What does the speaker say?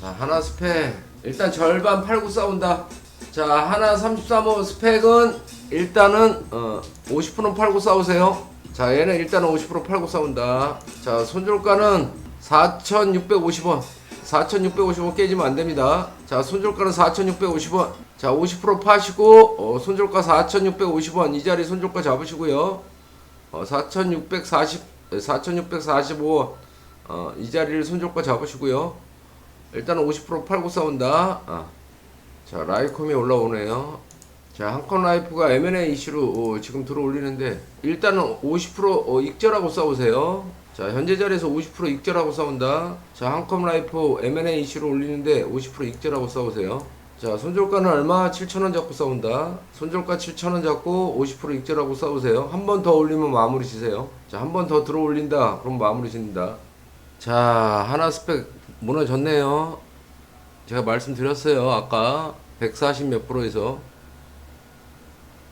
자 하나 스펙. 일단 절반 팔고 싸운다. 자 하나 33호 스펙은 일단은 어 50%는 팔고 싸우세요. 자 얘는 일단은 50% 팔고 싸운다. 자 손절가는 4650원. 4650원 깨지면 안됩니다. 자 손절가는 4650원. 자 50% 파시고 어, 손절가 4650원. 이 자리 손절가 잡으시고요. 어, 4640 4645원. 어, 이 자리를 손절가 잡으시고요 일단은 50% 팔고 싸운다. 아. 자, 라이콤이 올라오네요. 자, 한컨 라이프가 M&A 이슈로 어, 지금 들어올리는데 일단은 50% 어, 익절하고 싸우세요. 자, 현재 자리에서 50% 익절하고 싸운다. 자, 한컴 라이프 M&A 이슈로 올리는데 50% 익절하고 싸우세요. 자, 손절가는 얼마? 7,000원 잡고 싸운다. 손절가 7,000원 잡고 50% 익절하고 싸우세요. 한 번 더 올리면 마무리 지세요. 자, 한 번 더 들어 올린다. 그럼 마무리 짓는다. 자, 하나 스펙 무너졌네요. 제가 말씀드렸어요. 아까 140 몇 프로에서